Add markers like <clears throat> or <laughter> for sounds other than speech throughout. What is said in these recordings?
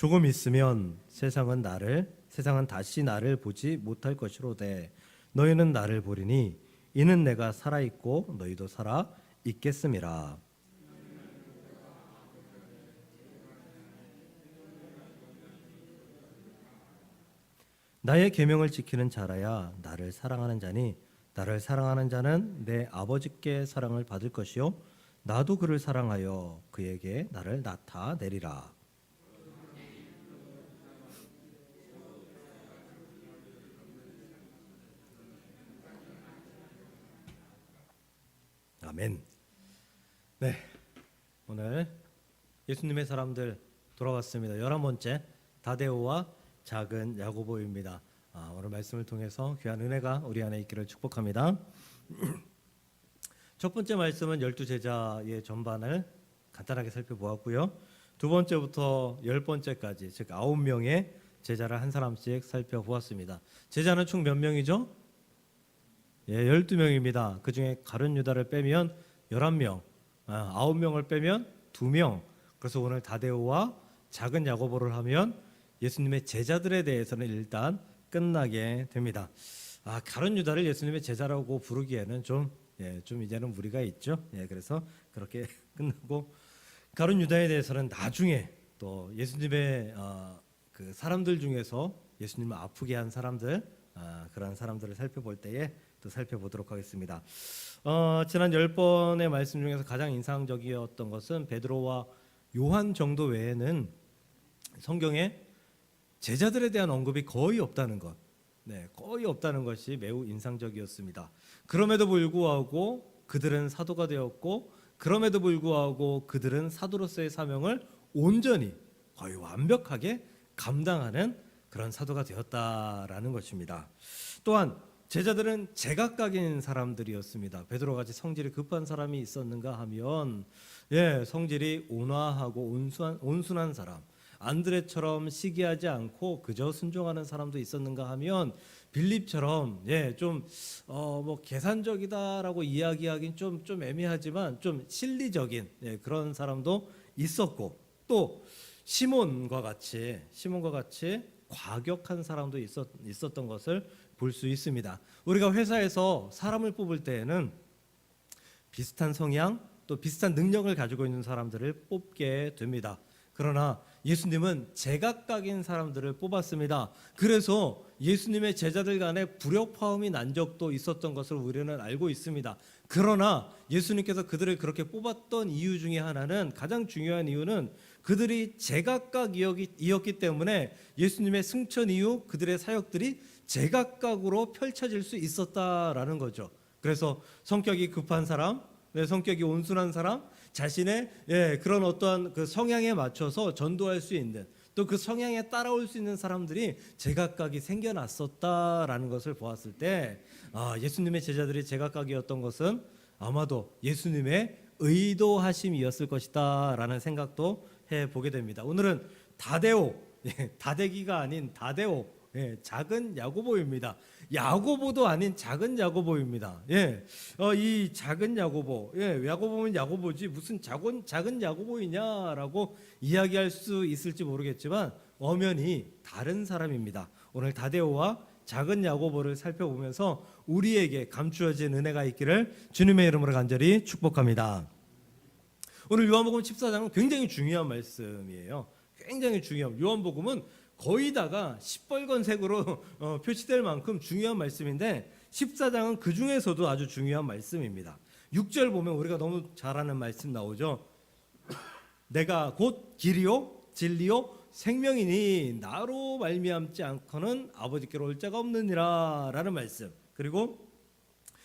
조금 있으면 세상은 나를 세상은 다시 나를 보지 못할 것이로되 너희는 나를 보리니 이는 내가 살아 있고 너희도 살아 있겠음이라. 나의 계명을 지키는 자라야 나를 사랑하는 자니 나를 사랑하는 자는 내 아버지께 사랑을 받을 것이요 나도 그를 사랑하여 그에게 나를 나타내리라. 아멘. 네, 오늘 예수님의 사람들 돌아왔습니다. 열한 번째 다데오와 작은 야고보입니다. 아, 오늘 말씀을 통해서 귀한 은혜가 우리 안에 있기를 축복합니다. <clears throat> 첫 번째 말씀은 열두 제자의 전반을 간단하게 살펴보았고요. 두 번째부터 열 번째까지 즉 아홉 명의 제자를 한 사람씩 살펴보았습니다. 제자는 총 몇 명이죠? 예, 12명입니다. 그 중에 가룟 유다를 빼면 11명, 아, 9명을 빼면 2명. 그래서 오늘 다데오와 작은 야고보를 하면 예수님의 제자들에 대해서는 일단 끝나게 됩니다. 아, 가룟 유다를 예수님의 제자라고 부르기에는 좀, 예, 좀 이제는 무리가 있죠. 예, 그래서 그렇게 <laughs> 끝나고 가룟 유다에 대해서는 나중에 또 예수님의 어, 그 사람들 중에서 예수님을 아프게 한 사람들 아, 그런 사람들을 살펴볼 때에 또 살펴보도록 하겠습니다. 어, 지난 열 번의 말씀 중에서 가장 인상적이었던 것은 베드로와 요한 정도 외에는 성경에 제자들에 대한 언급이 거의 없다는 것, 네, 거의 없다는 것이 매우 인상적이었습니다. 그럼에도 불구하고 그들은 사도가 되었고, 그럼에도 불구하고 그들은 사도로서의 사명을 온전히 거의 완벽하게 감당하는 그런 사도가 되었다라는 것입니다. 또한 제자들은 제각각인 사람들이었습니다. 베드로 같이 성질이 급한 사람이 있었는가 하면 예, 성질이 온화하고 온순한, 온순한 사람. 안드레처럼 시기하지 않고 그저 순종하는 사람도 있었는가 하면 빌립처럼 예, 좀어뭐 계산적이다라고 이야기하긴 좀좀 애매하지만 좀 실리적인 예, 그런 사람도 있었고 또 시몬과 같이 시몬과 같이 과격한 사람도 있었, 있었던 것을 볼 수 있습니다. 우리가 회사에서 사람을 뽑을 때에는 비슷한 성향 또 비슷한 능력을 가지고 있는 사람들을 뽑게 됩니다. 그러나 예수님은 제각각인 사람들을 뽑았습니다. 그래서 예수님의 제자들 간에 불협화음이 난 적도 있었던 것을 우리는 알고 있습니다. 그러나 예수님께서 그들을 그렇게 뽑았던 이유 중에 하나는 가장 중요한 이유는 그들이 제각각이었기 때문에 예수님의 승천 이후 그들의 사역들이 제각각으로 펼쳐질 수 있었다라는 거죠. 그래서 성격이 급한 사람, 네, 성격이 온순한 사람, 자신의 예, 그런 어떠한 그 성향에 맞춰서 전도할 수 있는 또 그 성향에 따라올 수 있는 사람들이 제각각이 생겨났었다라는 것을 보았을 때 아, 예수님의 제자들이 제각각이었던 것은 아마도 예수님의 의도하심이었을 것이다라는 생각도 해 보게 됩니다. 오늘은 다데오, 예, 다대기가 아닌 다데오, 예, 작은 야고보입니다. 야고보도 아닌 작은 야고보입니다. 예, 어, 이 작은 야고보, 예, 야고보면 야고보지 무슨 작은 작은 야고보이냐라고 이야기할 수 있을지 모르겠지만 엄연히 다른 사람입니다. 오늘 다데오와 작은 야고보를 살펴보면서 우리에게 감추어진 은혜가 있기를 주님의 이름으로 간절히 축복합니다. 오늘 요한복음 14장은 굉장히 중요한 말씀이에요. 굉장히 중요한 요한복음은 거의 다가 시뻘건 색으로 <laughs> 어, 표시될 만큼 중요한 말씀인데 14장은 그 중에서도 아주 중요한 말씀입니다. 6절 보면 우리가 너무 잘 아는 말씀 나오죠. <coughs> 내가 곧 길이요 진리요 생명이니 나로 말미암지 않고는 아버지께로 올 자가 없느니라라는 말씀. 그리고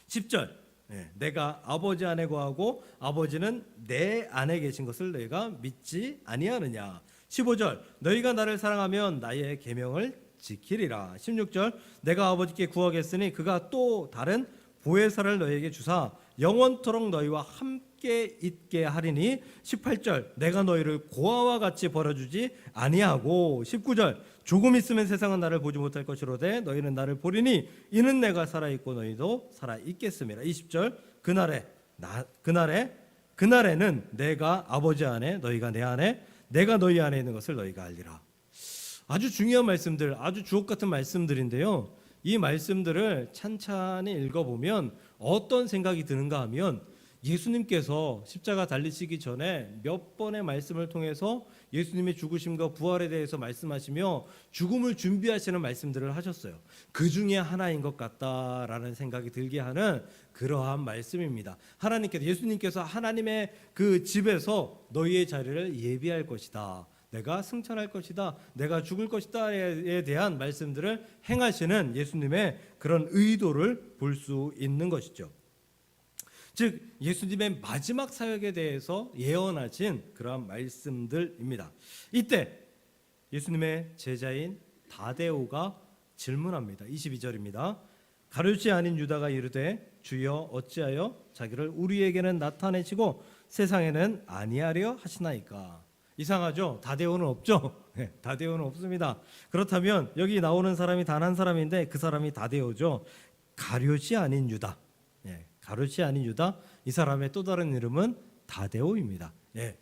10절 예, 내가 아버지 안에 거하고 아버지는 내 안에 계신 것을 너희가 믿지 아니하느냐. 15절 너희가 나를 사랑하면 나의 계명을 지키리라. 16절 내가 아버지께 구하겠으니 그가 또 다른 보혜사를 너희에게 주사 영원토록 너희와 함께 있게 하리니 18절 내가 너희를 고아와 같이 버려주지 아니하고 19절 조금 있으면 세상은 나를 보지 못할 것이로되 너희는 나를 보리니 이는 내가 살아 있고 너희도 살아 있겠음이라 20절 그날에 나 그날에 그날에는 내가 아버지 안에 너희가 내 안에 내가 너희 안에 있는 것을 너희가 알리라 아주 중요한 말씀들, 아주 주옥 같은 말씀들인데요. 이 말씀들을 찬찬히 읽어보면 어떤 생각이 드는가 하면 예수님께서 십자가 달리시기 전에 몇 번의 말씀을 통해서 예수님의 죽으심과 부활에 대해서 말씀하시며 죽음을 준비하시는 말씀들을 하셨어요. 그 중에 하나인 것 같다라는 생각이 들게 하는 그러한 말씀입니다. 하나님께서 예수님께서 하나님의 그 집에서 너희의 자리를 예비할 것이다. 내가 승천할 것이다. 내가 죽을 것이다에 대한 말씀들을 행하시는 예수님의 그런 의도를 볼 수 있는 것이죠. 즉 예수님의 마지막 사역에 대해서 예언하신 그러한 말씀들입니다. 이때 예수님의 제자인 다데오가 질문합니다. 22절입니다. 가룟이 아닌 유다가 이르되 주여 어찌하여 자기를 우리에게는 나타내시고 세상에는 아니하려 하시나이까. 이상하죠? 다데오는 없죠? <laughs> 네, 다데오는 없습니다. 그렇다면 여기 나오는 사람이 단 한 사람인데 그 사람이 다데오죠. 가룟이 아닌 유다. 예, 가룟이 아닌 유다. 이 사람의 또 다른 이름은 다데오입니다. 예.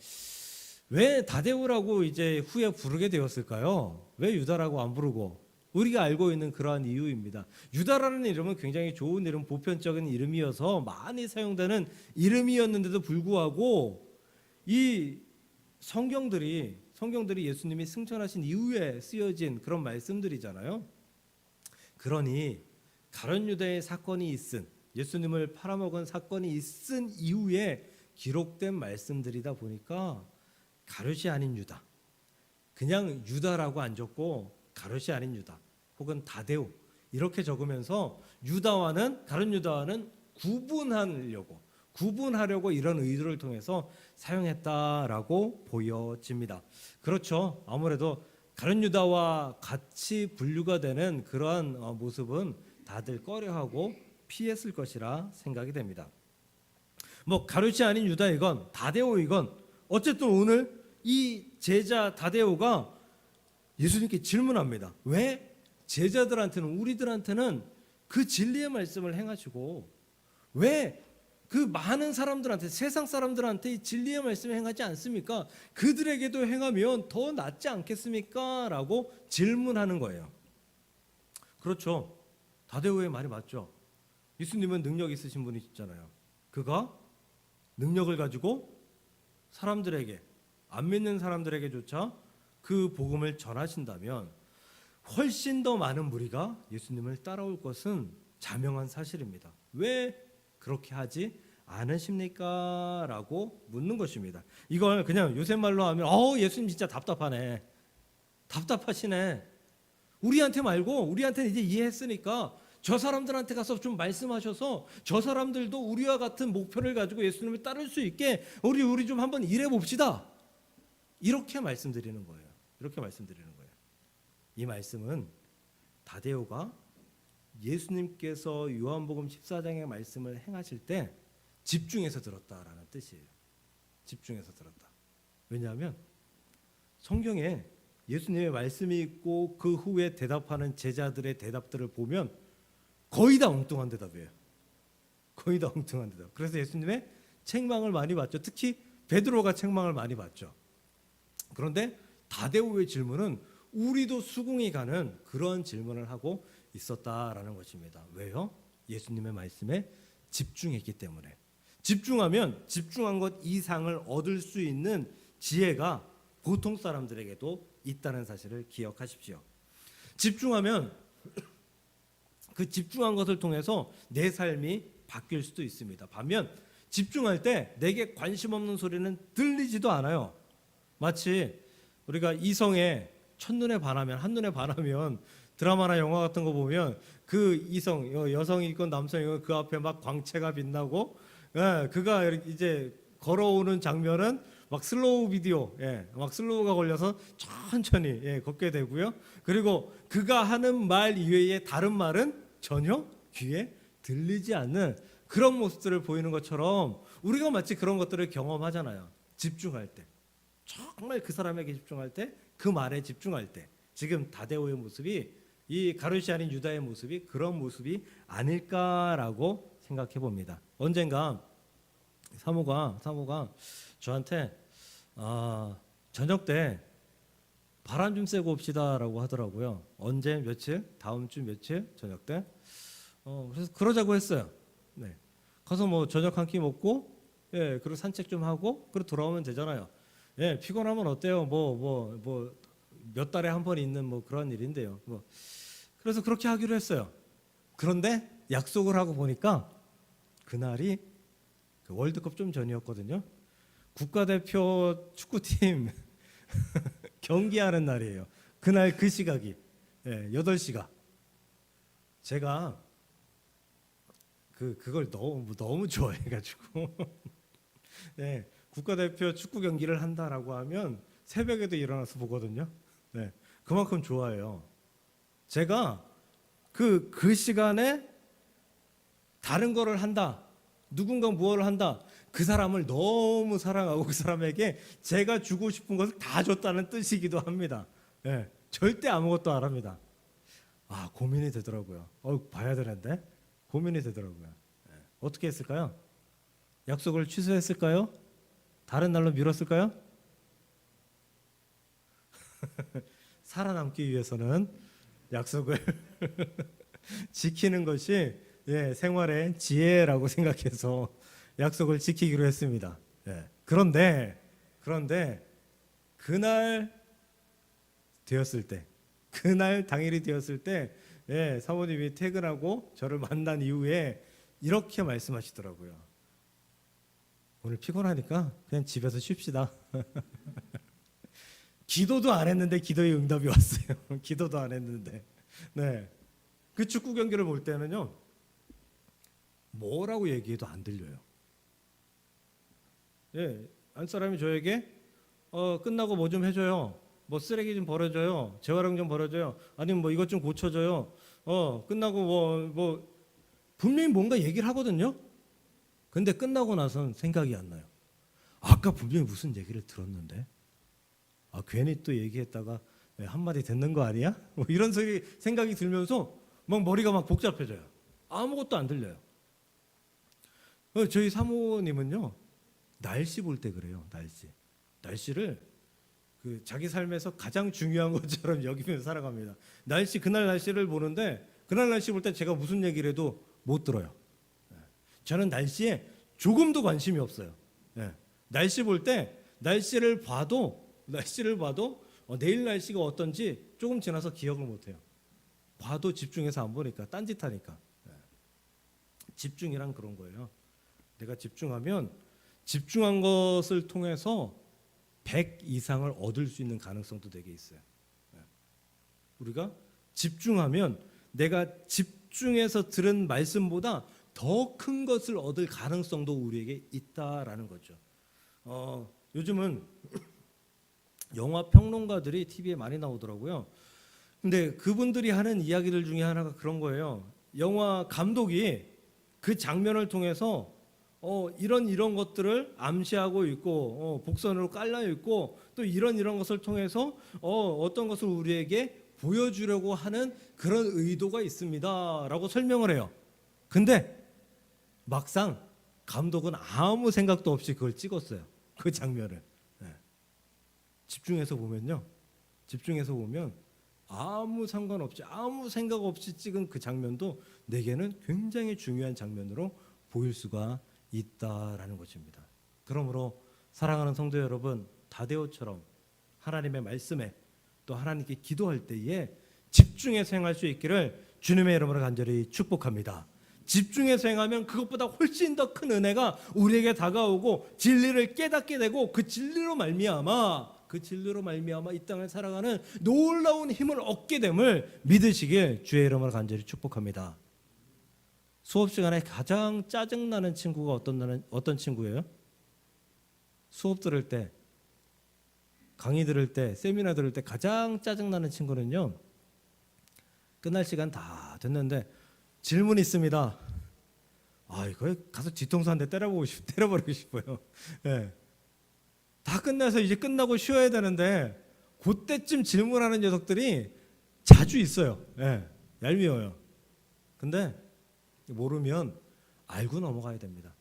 왜 다데오라고 이제 후에 부르게 되었을까요? 왜 유다라고 안 부르고 우리가 알고 있는 그러한 이유입니다. 유다라는 이름은 굉장히 좋은 이름, 보편적인 이름이어서 많이 사용되는 이름이었는데도 불구하고 이 성경들이 성경들이 예수님이 승천하신 이후에 쓰여진 그런 말씀들이잖아요. 그러니 가룟 유다의 사건이 있은 예수님을 팔아먹은 사건이 있은 이후에 기록된 말씀들이다 보니까 가룟이 아닌 유다. 그냥 유다라고 안 적고 가룟이 아닌 유다. 혹은 다데오 이렇게 적으면서 유다와는 가룟 유다와는 구분하려고 구분하려고 이런 의도를 통해서 사용했다라고 보여집니다. 그렇죠. 아무래도 가룟 유다와 같이 분류가 되는 그러한 어, 모습은 다들 꺼려하고 피했을 것이라 생각이 됩니다. 뭐 가룟이 아닌 유다이건 다데오이건 어쨌든 오늘 이 제자 다데오가 예수님께 질문합니다. 왜 제자들한테는 우리들한테는 그 진리의 말씀을 행하시고 왜 그 많은 사람들한테 세상 사람들한테 이 진리의 말씀을 행하지 않습니까? 그들에게도 행하면 더 낫지 않겠습니까? 라고 질문하는 거예요. 그렇죠. 다데오의 말이 맞죠. 예수님은 능력 있으신 분이시잖아요. 그가 능력을 가지고 사람들에게 안 믿는 사람들에게조차 그 복음을 전하신다면 훨씬 더 많은 무리가 예수님을 따라올 것은 자명한 사실입니다. 왜 그렇게 하지 않으십니까? 라고 묻는 것입니다. 이걸 그냥 요새 말로 하면 어 예수님 진짜 답답하네. 답답하시네. 우리한테 말고 우리한테는 이제 이해했으니까 저 사람들한테 가서 좀 말씀하셔서 저 사람들도 우리와 같은 목표를 가지고 예수님을 따를 수 있게 우리 우리 좀 한번 일해 봅시다. 이렇게 말씀드리는 거예요. 이렇게 말씀드리는 거예요. 이 말씀은 다데오가 예수님께서 요한복음 14장의 말씀을 행하실 때 집중해서 들었다라는 뜻이에요. 집중해서 들었다. 왜냐하면 성경에 예수님의 말씀이 있고 그 후에 대답하는 제자들의 대답들을 보면 거의 다 엉뚱한 대답이에요. 거의 다 엉뚱한 대답. 그래서 예수님의 책망을 많이 받죠. 특히 베드로가 책망을 많이 받죠. 그런데 다데오의 질문은 우리도 수긍이 가는 그런 질문을 하고 있었다라는 것입니다. 왜요? 예수님의 말씀에 집중했기 때문에. 집중하면 집중한 것 이상을 얻을 수 있는 지혜가 보통 사람들에게도 있다는 사실을 기억하십시오. 집중하면 그 집중한 것을 통해서 내 삶이 바뀔 수도 있습니다. 반면 집중할 때 내게 관심 없는 소리는 들리지도 않아요. 마치 우리가 이성에 첫눈에 반하면 한눈에 반하면 드라마나 영화 같은 거 보면 그 이성 여- 여성이 있건 남성이건 그 앞에 막 광채가 빛나고 예, 그가 이제 걸어오는 장면은 막 슬로우 비디오, 예, 막 슬로우가 걸려서 천천히 예, 걷게 되고요. 그리고 그가 하는 말 이외에 다른 말은 전혀 귀에 들리지 않는 그런 모습들을 보이는 것처럼 우리가 마치 그런 것들을 경험하잖아요. 집중할 때. 정말 그 사람에게 집중할 때, 그 말에 집중할 때, 지금 다데오의 모습이 이 가룟이 아닌 유다의 모습이 그런 모습이 아닐까라고 생각해 봅니다. 언젠가 사모가 사모가 저한테 아, 저녁 때 바람 좀 쐬고 옵시다라고 하더라고요. 언제 며칠? 다음 주 며칠? 저녁 때? 어, 그래서 그러자고 했어요. 네. 가서 뭐 저녁 한 끼 먹고 예, 그리고 산책 좀 하고 그리고 돌아오면 되잖아요. 예, 피곤하면 어때요? 뭐 뭐 뭐 몇 달에 한 번 있는 뭐 그런 일인데요. 뭐 그래서 그렇게 하기로 했어요. 그런데 약속을 하고 보니까 그날이 그 월드컵 좀 전이었거든요. 국가대표 축구팀 <laughs> 경기하는 날이에요. 그날 그 시각이 예, 8시가 제가 그 그걸 너무 너무 좋아해 가지고 <laughs> 네, 국가대표 축구 경기를 한다라고 하면 새벽에도 일어나서 보거든요. 네, 그만큼 좋아해요. 제가 그 그 시간에 다른 거를 한다. 누군가 무엇을 한다. 그 사람을 너무 사랑하고 그 사람에게 제가 주고 싶은 것을 다 줬다는 뜻이기도 합니다. 예, 절대 아무것도 안 합니다. 아 고민이 되더라고요. 어 봐야 되는데 고민이 되더라고요. 예, 어떻게 했을까요? 약속을 취소했을까요? 다른 날로 미뤘을까요? <laughs> 살아남기 위해서는 약속을 <laughs> 지키는 것이 예, 생활의 지혜라고 생각해서 약속을 지키기로 했습니다. 예. 그런데 그런데 그날 되었을 때 그날 당일이 되었을 때 예, 사모님이 퇴근하고 저를 만난 이후에 이렇게 말씀하시더라고요. 오늘 피곤하니까 그냥 집에서 쉽시다. <laughs> 기도도 안 했는데 기도의 응답이 왔어요. <laughs> 기도도 안 했는데. 네. 그 축구 경기를 볼 때는요. 뭐라고 얘기해도 안 들려요. 예, 안 사람이 저에게 어, 끝나고 뭐 좀 해줘요. 뭐 쓰레기 좀 버려줘요. 재활용 좀 버려줘요. 아니면 뭐 이것 좀 고쳐줘요. 어, 끝나고 뭐, 뭐, 분명히 뭔가 얘기를 하거든요. 근데 끝나고 나선 생각이 안 나요. 아까 분명히 무슨 얘기를 들었는데, 아, 괜히 또 얘기했다가 예, 한마디 듣는 거 아니야? <laughs> 뭐 이런 소리 생각이 들면서 막 머리가 막 복잡해져요. 아무것도 안 들려요. 어, 저희 사모님은요 날씨 볼 때 그래요 날씨. 날씨를 그 자기 삶에서 가장 중요한 <laughs> 것처럼 여기면서 살아갑니다. 날씨 그날 날씨를 보는데 그날 날씨 볼 때 제가 무슨 얘기를 해도 못 들어요. 예. 저는 날씨에 조금도 관심이 없어요. 예. 날씨 볼 때 날씨를 봐도 날씨를 봐도 어, 내일 날씨가 어떤지 조금 지나서 기억을 못 해요. 봐도 집중해서 안 보니까 딴짓하니까. 예. 집중이란 그런 거예요. 내가 집중하면 집중한 것을 통해서 100 이상을 얻을 수 있는 가능성도 되게 있어요. 예. 우리가 집중하면 내가 집중해서 들은 말씀보다 더 큰 것을 얻을 가능성도 우리에게 있다라는 거죠. 어, 요즘은 <clears throat> 영화 평론가들이 TV에 많이 나오더라고요. 근데 그분들이 하는 이야기들 중에 하나가 그런 거예요. 영화 감독이 그 장면을 통해서 어, 이런 이런 것들을 암시하고 있고 어, 복선으로 깔려 있고 또 이런 이런 것을 통해서 어, 어떤 것을 우리에게 보여주려고 하는 그런 의도가 있습니다라고 설명을 해요. 근데 막상 감독은 아무 생각도 없이 그걸 찍었어요. 그 장면을 네. 집중해서 보면요, 집중해서 보면 아무 상관없이 아무 생각 없이 찍은 그 장면도 내게는 굉장히 중요한 장면으로 보일 수가 있다라는 것입니다. 그러므로 사랑하는 성도 여러분, 다데오처럼 하나님의 말씀에 또 하나님께 기도할 때에 집중해서 행할 수 있기를 주님의 이름으로 간절히 축복합니다. 집중해서 행하면 그것보다 훨씬 더 큰 은혜가 우리에게 다가오고 진리를 깨닫게 되고 그 진리로 말미암아 그 진리로 말미암아 이 땅을 살아가는 놀라운 힘을 얻게 됨을 믿으시길 주의 이름으로 간절히 축복합니다. 수업 시간에 가장 짜증 나는 친구가 어떤 어떤 친구예요? 수업 들을 때 강의 들을 때 세미나 들을 때 가장 짜증 나는 친구는요. 끝날 시간 다 됐는데 질문 있습니다. 아, 이거 가서 뒤통수 한 대 때려보고 싶, 때려버리고 싶어요. <laughs> 예. 다 끝나서 이제 끝나고 쉬어야 되는데 그때쯤 질문하는 녀석들이 자주 있어요. 예. 얄미워요. 근데 모르면 알고 넘어가야 됩니다.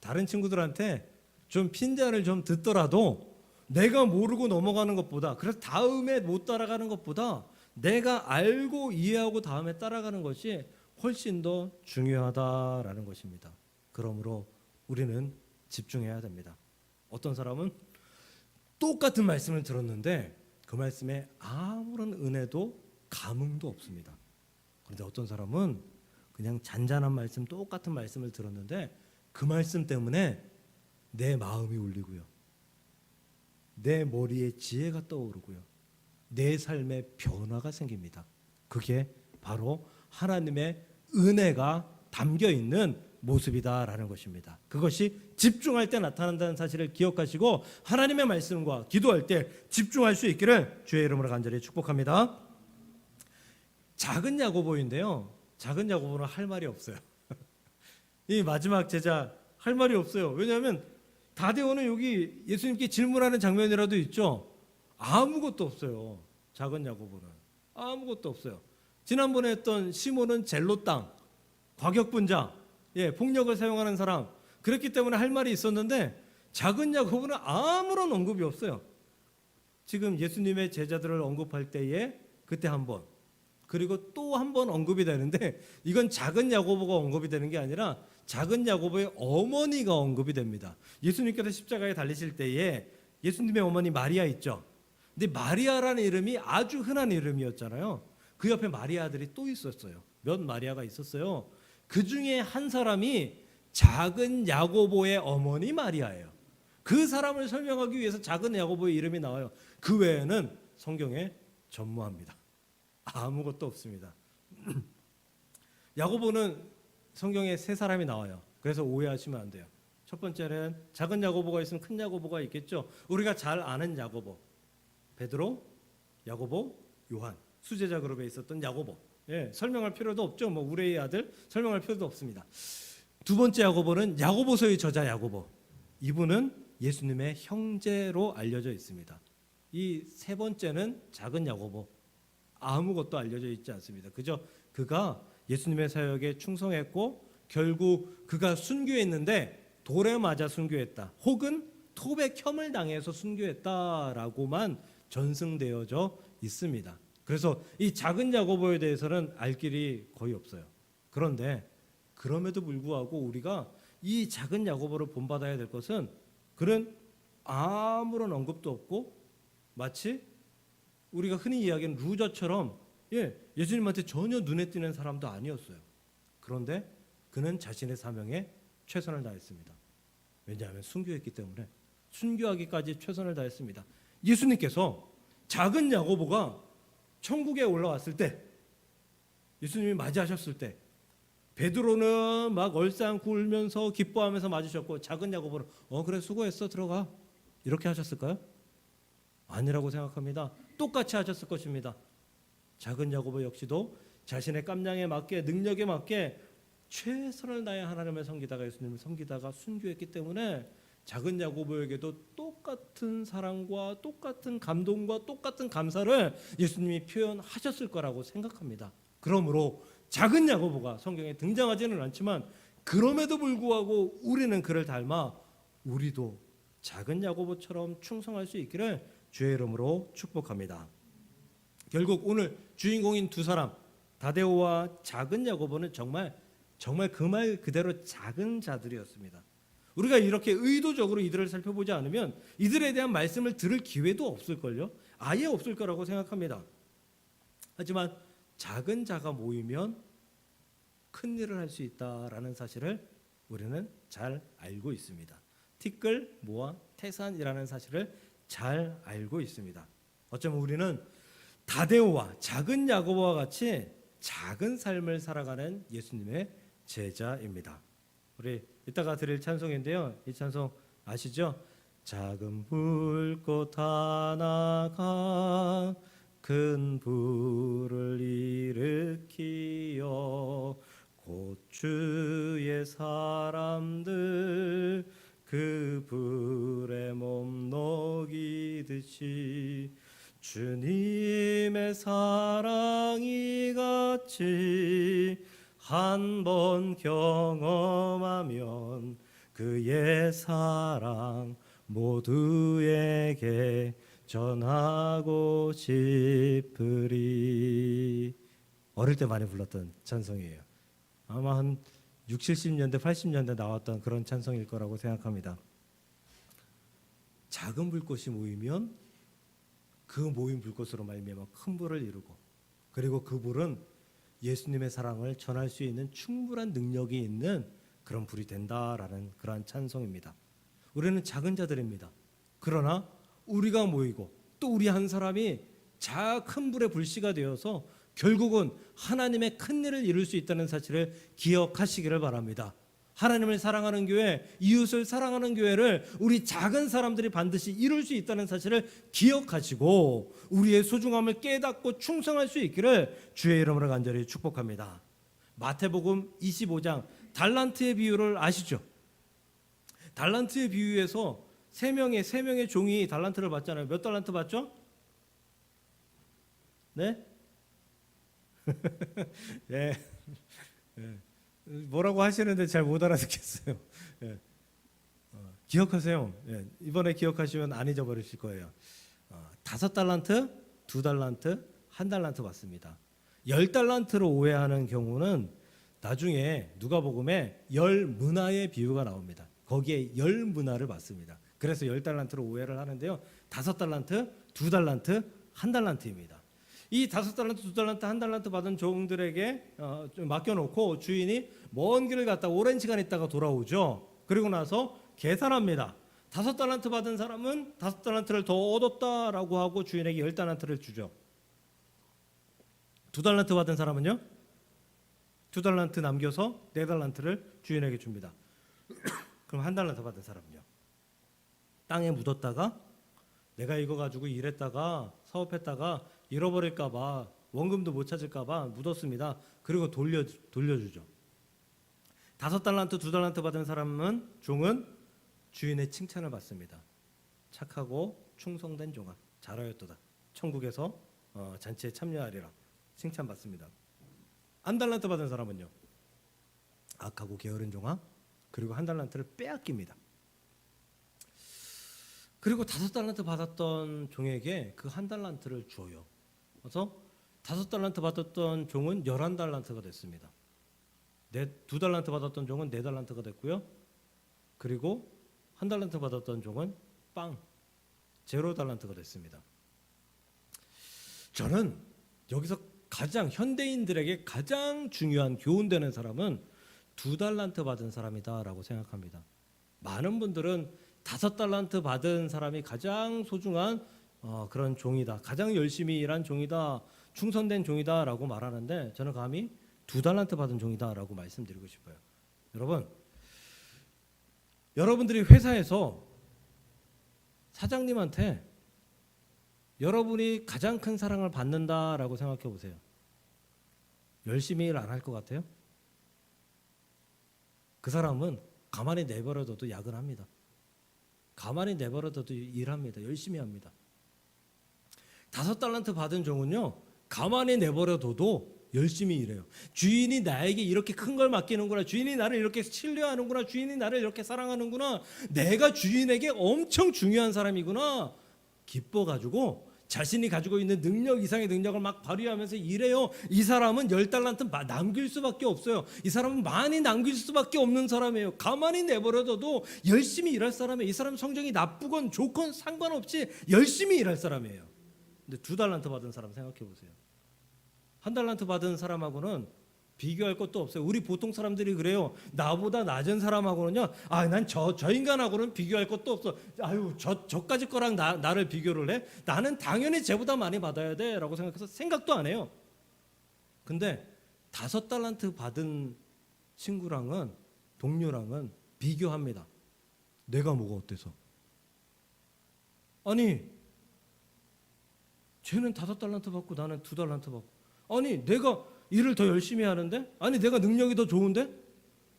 다른 친구들한테 좀 핀잔을 좀 듣더라도 내가 모르고 넘어가는 것보다 그래서 다음에 못 따라가는 것보다 내가 알고 이해하고 다음에 따라가는 것이 훨씬 더 중요하다라는 것입니다. 그러므로 우리는 집중해야 됩니다. 어떤 사람은 똑같은 말씀을 들었는데 그 말씀에 아무런 은혜도 감흥도 없습니다. 그런데 어떤 사람은 그냥 잔잔한 말씀 똑같은 말씀을 들었는데 그 말씀 때문에 내 마음이 울리고요. 내 머리에 지혜가 떠오르고요. 내 삶에 변화가 생깁니다. 그게 바로 하나님의 은혜가 담겨 있는 모습이다라는 것입니다. 그것이 집중할 때 나타난다는 사실을 기억하시고 하나님의 말씀과 기도할 때 집중할 수 있기를 주의 이름으로 간절히 축복합니다. 작은 야고보인데요. 작은 야고보는 할 말이 없어요. <laughs> 이 마지막 제자 할 말이 없어요. 왜냐하면 다데오는 여기 예수님께 질문하는 장면이라도 있죠. 아무것도 없어요. 작은 야고보는 아무것도 없어요. 지난번에 했던 시몬은 젤로 땅 과격분자 예, 폭력을 사용하는 사람 그랬기 때문에 할 말이 있었는데 작은 야고보는 아무런 언급이 없어요. 지금 예수님의 제자들을 언급할 때에 그때 한 번, 그리고 또 한 번 언급이 되는데 이건 작은 야고보가 언급이 되는 게 아니라 작은 야고보의 어머니가 언급이 됩니다. 예수님께서 십자가에 달리실 때에 예수님의 어머니 마리아 있죠. 근데 마리아라는 이름이 아주 흔한 이름이었잖아요. 그 옆에 마리아들이 또 있었어요. 몇 마리아가 있었어요. 그 중에 한 사람이 작은 야고보의 어머니 마리아예요. 그 사람을 설명하기 위해서 작은 야고보의 이름이 나와요. 그 외에는 성경에 전무합니다. 아무것도 없습니다. <clears throat> 야고보는 성경에 세 사람이 나와요. 그래서 오해하시면 안 돼요. 첫 번째는 작은 야고보가 있으면 큰 야고보가 있겠죠. 우리가 잘 아는 야고보, 베드로, 야고보, 요한 수제자 그룹에 있었던 야고보. 예, 설명할 필요도 없죠. 뭐 우레의 아들 설명할 필요도 없습니다. 두 번째 야고보는 야고보서의 저자 야고보. 이분은 예수님의 형제로 알려져 있습니다. 이 세 번째는 작은 야고보. 아무것도 알려져 있지 않습니다. 그저 그가 예수님의 사역에 충성했고 결국 그가 순교했는데 돌에 맞아 순교했다. 혹은 토백혐을 당해서 순교했다라고만 전승되어져 있습니다. 그래서 이 작은 야고보에 대해서는 알 길이 거의 없어요. 그런데 그럼에도 불구하고 우리가 이 작은 야고보를 본받아야 될 것은 그는 아무런 언급도 없고 마치 우리가 흔히 이야기하는 루저처럼 예, 예수님한테 전혀 눈에 띄는 사람도 아니었어요. 그런데 그는 자신의 사명에 최선을 다했습니다. 왜냐하면 순교했기 때문에 순교하기까지 최선을 다했습니다. 예수님께서 작은 야고보가 천국에 올라왔을 때 예수님이 맞이하셨을 때 베드로는 막 얼싸안고 울면서 기뻐하면서 맞으셨고 작은 야고보는 어 그래 수고했어 들어가 이렇게 하셨을까요? 아니라고 생각합니다. 똑같이 하셨을 것입니다. 작은 야고보 역시도 자신의 깜냥에 맞게 능력에 맞게 최선을 다해 하나님을 섬기다가 예수님을 섬기다가 순교했기 때문에 작은 야고보에게도 똑같은 사랑과 똑같은 감동과 똑같은 감사를 예수님이 표현하셨을 거라고 생각합니다. 그러므로 작은 야고보가 성경에 등장하지는 않지만 그럼에도 불구하고 우리는 그를 닮아 우리도 작은 야고보처럼 충성할 수 있기를 주의 이름으로 축복합니다. 결국 오늘 주인공인 두 사람 다데오와 작은 야고보는 정말 정말 그 말 그대로 작은 자들이었습니다. 우리가 이렇게 의도적으로 이들을 살펴보지 않으면 이들에 대한 말씀을 들을 기회도 없을걸요. 아예 없을 거라고 생각합니다. 하지만 작은 자가 모이면 큰 일을 할 수 있다라는 사실을 우리는 잘 알고 있습니다. 티끌, 모아, 태산이라는 사실을 잘 알고 있습니다. 어쩌면 우리는 다데오와 작은 야고보와 같이 작은 삶을 살아가는 예수님의 제자입니다. 우리 이따가 드릴 찬송인데요. 이 찬송 아시죠? 작은 불꽃 하나가 큰 불을 일으키어 곧 주의 사람들 그 불에 몸 녹이듯이 주님의 사랑이 같이 한 번 경험하면 그의 사랑 모두에게 전하고 싶으리 어릴 때 많이 불렀던 찬송이에요. 아마 한 6, 70년대, 80년대 나왔던 그런 찬송일 거라고 생각합니다. 작은 불꽃이 모이면 그 모인 불꽃으로 말미암아 큰 불을 이루고 그리고 그 불은 예수님의 사랑을 전할 수 있는 충분한 능력이 있는 그런 불이 된다라는 그러한 찬송입니다. 우리는 작은 자들입니다. 그러나 우리가 모이고 또 우리 한 사람이 작은 불의 불씨가 되어서 결국은 하나님의 큰 일을 이룰 수 있다는 사실을 기억하시기를 바랍니다. 하나님을 사랑하는 교회, 이웃을 사랑하는 교회를 우리 작은 사람들이 반드시 이룰 수 있다는 사실을 기억하시고 우리의 소중함을 깨닫고 충성할 수 있기를 주의 이름으로 간절히 축복합니다. 마태복음 25장 달란트의 비유를 아시죠? 달란트의 비유에서 세 명의 세 명의 종이 달란트를 받잖아요. 몇 달란트 받죠? 네? <laughs> 예. 예. 뭐라고 하시는데 잘 못 알아듣겠어요. <laughs> 예. 어, 기억하세요. 예. 이번에 기억하시면 안 잊어버리실 거예요. 어, 다섯 달란트, 두 달란트, 한 달란트 받습니다. 열 달란트로 오해하는 경우는 나중에 누가복음에 열 문화의 비유가 나옵니다. 거기에 열 문화를 받습니다. 그래서 열 달란트로 오해를 하는데요. 다섯 달란트, 두 달란트, 한 달란트입니다. 이 다섯 달란트, 두 달란트, 한 달란트 받은 종들에게 어, 좀 맡겨놓고 주인이 먼 길을 갔다 오랜 시간 있다가 돌아오죠. 그리고 나서 계산합니다. 다섯 달란트 받은 사람은 다섯 달란트를 더 얻었다라고 하고 주인에게 열 달란트를 주죠. 두 달란트 받은 사람은요? 두 달란트 남겨서 네 달란트를 주인에게 줍니다. <clears throat> 그럼 한 달란트 받은 사람은요? 땅에 묻었다가 내가 이거 가지고 일했다가 사업했다가 잃어버릴까봐 원금도 못 찾을까봐 묻었습니다. 그리고 돌려 돌려주죠. 다섯 달란트 두 달란트 받은 사람은 종은 주인의 칭찬을 받습니다. 착하고 충성된 종아 잘하였도다. 천국에서 어, 잔치에 참여하리라 칭찬 받습니다. 한 달란트 받은 사람은요. 악하고 게으른 종아 그리고 한 달란트를 빼앗깁니다. 그리고 다섯 달란트 받았던 종에게 그 한 달란트를 줘요. 그래서 다섯 달란트 받았던 종은 열한 달란트가 됐습니다. 네, 두 달란트 받았던 종은 네 달란트가 됐고요. 그리고 한 달란트 받았던 종은 빵 제로 달란트가 됐습니다. 저는 여기서 가장 현대인들에게 가장 중요한 교훈되는 사람은 두 달란트 받은 사람이다라고 생각합니다. 많은 분들은 다섯 달란트 받은 사람이 가장 소중한 어, 그런 종이다. 가장 열심히 일한 종이다. 충성된 종이다라고 말하는데 저는 감히 두 달란트 받은 종이다라고 말씀드리고 싶어요. 여러분, 여러분들이 회사에서 사장님한테 여러분이 가장 큰 사랑을 받는다라고 생각해 보세요. 열심히 일 안 할 것 같아요? 그 사람은 가만히 내버려둬도 야근합니다. 가만히 내버려둬도 일합니다. 열심히 합니다. 다섯 달란트 받은 종은요, 가만히 내버려둬도 열심히 일해요. 주인이 나에게 이렇게 큰 걸 맡기는구나. 주인이 나를 이렇게 신뢰하는구나. 주인이 나를 이렇게 사랑하는구나. 내가 주인에게 엄청 중요한 사람이구나. 기뻐가지고 자신이 가지고 있는 능력 이상의 능력을 막 발휘하면서 일해요. 이 사람은 열 달란트 남길 수밖에 없어요. 이 사람은 많이 남길 수밖에 없는 사람이에요. 가만히 내버려둬도 열심히 일할 사람이에요. 이 사람 성적이 나쁘건 좋건 상관없이 열심히 일할 사람이에요. 근데 두 달란트 받은 사람 생각해 보세요. 한 달란트 받은 사람하고는 비교할 것도 없어요. 우리 보통 사람들이 그래요. 나보다 낮은 사람하고는요. 아, 난 저 저 인간하고는 비교할 것도 없어. 아유, 저 저까지 거랑 나, 나를 비교를 해? 나는 당연히 쟤보다 많이 받아야 돼라고 생각해서 생각도 안 해요. 근데 다섯 달란트 받은 친구랑은 동료랑은 비교합니다. 내가 뭐가 어때서? 아니, 쟤는 다섯 달란트 받고 나는 두 달란트 받고. 아니, 내가 일을 더 열심히 하는데? 아니 내가 능력이 더 좋은데?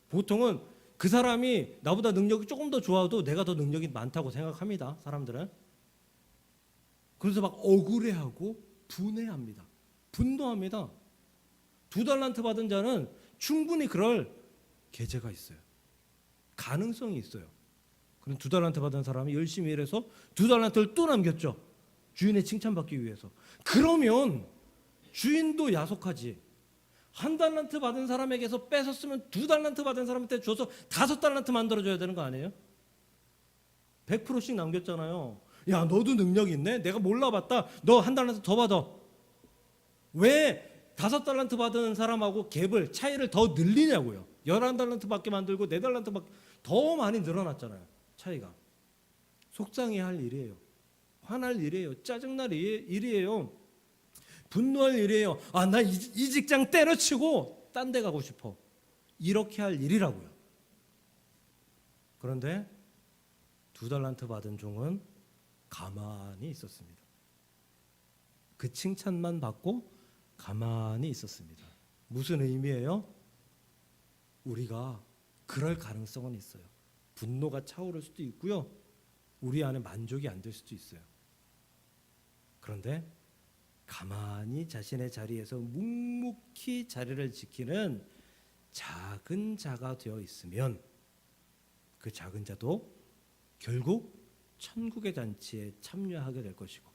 보통은 그 사람이 나보다 능력이 조금 더 좋아도 내가 더 능력이 많다고 생각합니다. 사람들은. 그래서 막 억울해하고 분해합니다. 분노합니다. 두 달란트 받은 자는 충분히 그럴 계제가 있어요. 가능성이 있어요. 그럼 두 달란트 받은 사람이 열심히 일해서 두 달란트를 또 남겼죠. 주인의 칭찬받기 위해서. 그러면 주인도 야속하지. 한 달란트 받은 사람에게서 뺏었으면 두 달란트 받은 사람한테 줘서 다섯 달란트 만들어줘야 되는 거 아니에요? 100%씩 남겼잖아요. 야, 너도 능력 있네? 내가 몰라봤다. 너 한 달란트 더 받아. 왜 다섯 달란트 받은 사람하고 갭을 차이를 더 늘리냐고요. 열한 달란트 받게 만들고 네 달란트 받게 더 많이 늘어났잖아요. 차이가. 속상해 할 일이에요. 화날 일이에요. 짜증날 일- 일이에요. 분노할 일이에요. 아, 나 이 직장 때려치고 딴 데 가고 싶어. 이렇게 할 일이라고요. 그런데 두 달란트 받은 종은 가만히 있었습니다. 그 칭찬만 받고 가만히 있었습니다. 무슨 의미예요? 우리가 그럴 가능성은 있어요. 분노가 차오를 수도 있고요. 우리 안에 만족이 안 될 수도 있어요. 그런데 가만히 자신의 자리에서 묵묵히 자리를 지키는 작은 자가 되어 있으면 그 작은 자도 결국 천국의 잔치에 참여하게 될 것이고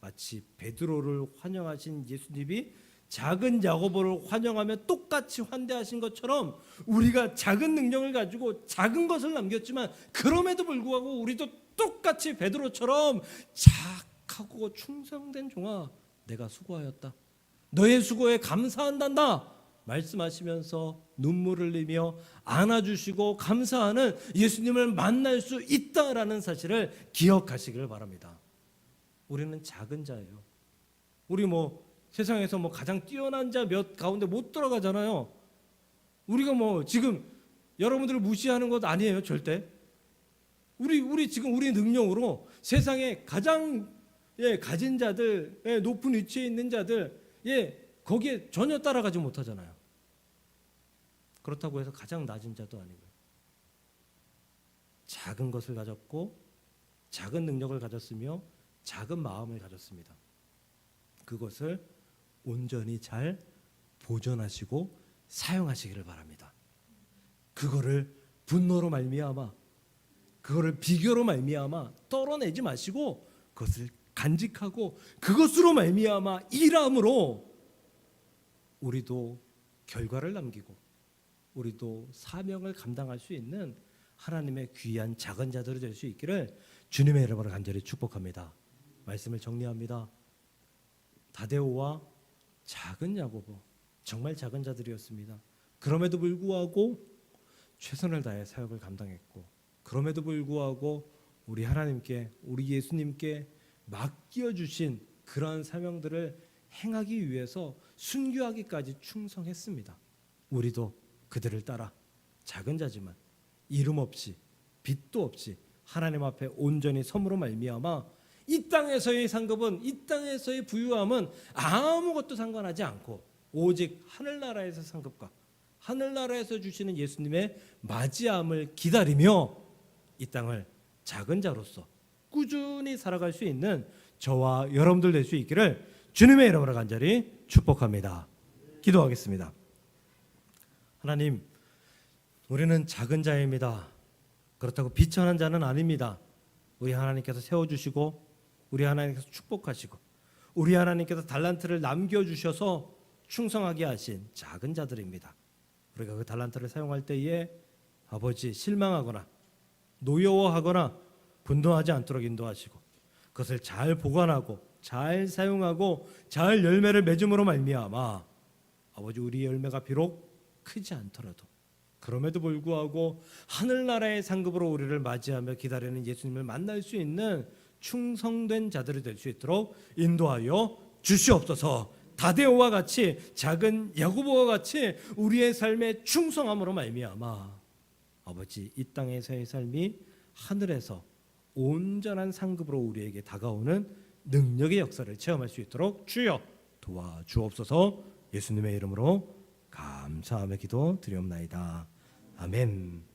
마치 베드로를 환영하신 예수님이 작은 야고보를 환영하며 똑같이 환대하신 것처럼 우리가 작은 능력을 가지고 작은 것을 남겼지만 그럼에도 불구하고 우리도 똑같이 베드로처럼 착하고 충성된 종아 내가 수고하였다. 너의 수고에 감사한단다. 말씀하시면서 눈물을 흘리며 안아주시고 감사하는 예수님을 만날 수 있다라는 사실을 기억하시기를 바랍니다. 우리는 작은 자예요. 우리 뭐 세상에서 뭐 가장 뛰어난 자 몇 가운데 못 들어가잖아요. 우리가 뭐 지금 여러분들을 무시하는 것 아니에요, 절대. 우리 우리 지금 우리 능력으로 세상에 가장 예, 가진 자들, 예, 높은 위치에 있는 자들, 예, 거기에 전혀 따라가지 못하잖아요. 그렇다고 해서 가장 낮은 자도 아니고요. 작은 것을 가졌고 작은 능력을 가졌으며 작은 마음을 가졌습니다. 그것을 온전히 잘 보존하시고 사용하시기를 바랍니다. 그거를 분노로 말미암아 그거를 비교로 말미암아 떨어내지 마시고 그것을 간직하고 그것으로 말미암아 일함으로 우리도 결과를 남기고 우리도 사명을 감당할 수 있는 하나님의 귀한 작은 자들이 될 수 있기를 주님의 이름으로 간절히 축복합니다. 말씀을 정리합니다. 다데오와 작은 야고보 정말 작은 자들이었습니다. 그럼에도 불구하고 최선을 다해 사역을 감당했고 그럼에도 불구하고 우리 하나님께 우리 예수님께 맡겨 주신 그러한 사명들을 행하기 위해서 순교하기까지 충성했습니다. 우리도 그들을 따라 작은 자지만 이름 없이 빚도 없이 하나님 앞에 온전히 섬으로 말미암아 이 땅에서의 상급은 이 땅에서의 부유함은 아무것도 상관하지 않고 오직 하늘나라에서 상급과 하늘나라에서 주시는 예수님의 맞이함을 기다리며 이 땅을 작은 자로서 꾸준히 살아갈 수 있는 저와 여러분들 될 수 있기를 주님의 이름으로 간절히 축복합니다. 기도하겠습니다. 하나님, 우리는 작은 자입니다. 그렇다고 비천한 자는 아닙니다. 우리 하나님께서 세워주시고 우리 하나님께서 축복하시고 우리 하나님께서 달란트를 남겨주셔서 충성하게 하신 작은 자들입니다. 우리가 그 달란트를 사용할 때에 아버지 실망하거나 노여워하거나 분노하지 않도록 인도하시고 그것을 잘 보관하고 잘 사용하고 잘 열매를 맺음으로 말미암아 아버지 우리 열매가 비록 크지 않더라도 그럼에도 불구하고 하늘나라의 상급으로 우리를 맞이하며 기다리는 예수님을 만날 수 있는 충성된 자들이 될 수 있도록 인도하여 주시옵소서. 다데오와 같이 작은 야고보와 같이 우리의 삶에 충성함으로 말미암아 아버지 이 땅에서의 삶이 하늘에서 온전한 상급으로 우리에게 다가오는 능력의 역사를 체험할 수 있도록 주여 도와주옵소서 예수님의 이름으로 감사하며 기도 드리옵나이다. 아멘.